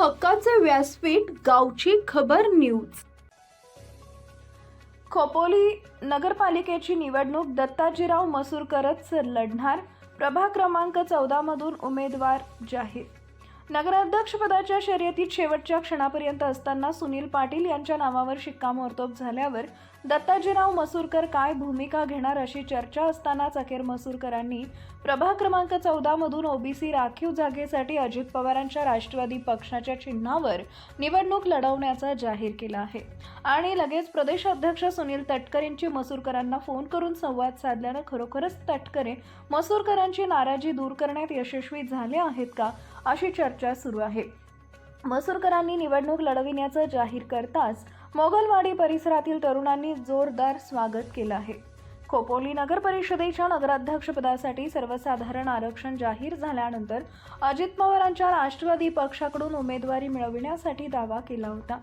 हक्काचे व्यासपीठ गावची खबर न्यूज. खोपोली नगरपालिकेची निवडणूक दत्ताजीराव मसूरकरच लढणार. प्रभाग क्रमांक चौदामधून उमेदवार जाहीर नगराध्यक्षपदाच्या शर्यतीत शेवटच्या क्षणापर्यंत असताना सुनील पाटील यांच्या नावावर शिक्कामोर्तब झाल्यावर दत्ताजीराव मसूरकर काय भूमिका घेणार अशी चर्चा असतानाच अखेर मसूरकरांनी प्रभाग क्रमांक चौदामधून ओबीसी राखीव जागेसाठी अजित पवारांच्या राष्ट्रवादी पक्षाच्या चिन्हावर निवडणूक लढवण्याचा जाहीर केला आहे. आणि लगेच प्रदेशाध्यक्ष सुनील तटकरेंची मसूरकरांना फोन करून संवाद साधल्यानं खरोखरच तटकरे मसूरकरांची नाराजी दूर करण्यात यशस्वी झाले आहेत का अशी चर्चा चर्चा सुरू आहे. मसूरकरांनी निवडणूक लढविण्याचं जाहीर करताच मोगलवाडी परिसरातील तरुणांनी जोरदार स्वागत केलं आहे. खोपोली नगर परिषदेच्या नगराध्यक्षपदासाठी सर्वसाधारण आरक्षण जाहीर झाल्यानंतर अजित पवारांच्या राष्ट्रवादी पक्षाकडून उमेदवारी मिळविण्यासाठी दावा केला होता.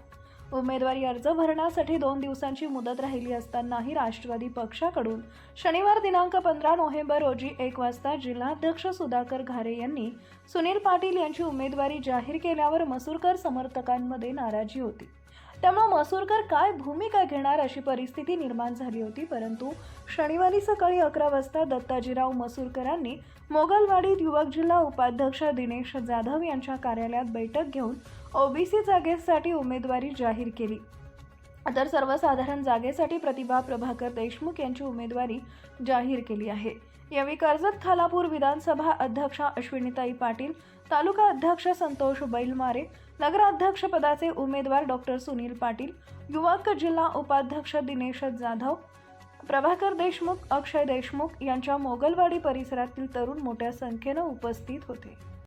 उमेदवारी अर्ज भरण्यासाठी दोन दिवसांची मुदत राहिली असतानाही राष्ट्रवादी पक्षाकडून शनिवार दिनांक पंधरा नोव्हेंबर रोजी एक वाजता जिल्हाध्यक्ष सुधाकर घारे यांनी सुनील पाटील यांची उमेदवारी जाहीर केल्यावर मसूरकर समर्थकांमध्ये नाराजी होती. त्यामुळे मसूरकर काय भूमिका घेणार अशी परिस्थिती निर्माण झाली होती परंतु शनिवारी सकाळी अकरा वाजता दत्ताजीराव मसूरकरांनी मोगलवाडीत युवक जिल्हा उपाध्यक्ष दिनेश जाधव यांच्या कार्यालयात बैठक घेऊन ओबीसी जागेसाठी उमेदवारी जाहीर केली. तर सर्वसाधारण जागेसाठी प्रतिभा प्रभाकर देशमुख यांची उमेदवारी जाहीर केली आहे. यावेळी कर्जत खालापूर विधानसभा अध्यक्षा अश्विनीताई पाटील तालुका अध्यक्ष संतोष बैलमारे नगराध्यक्षपदाचे उमेदवार डॉक्टर सुनील पाटील युवक जिल्हा उपाध्यक्ष दिनेश जाधव प्रभाकर देशमुख अक्षय देशमुख यांच्या मोगलवाडी परिसरातील तरुण मोठ्या संख्येनं उपस्थित होते.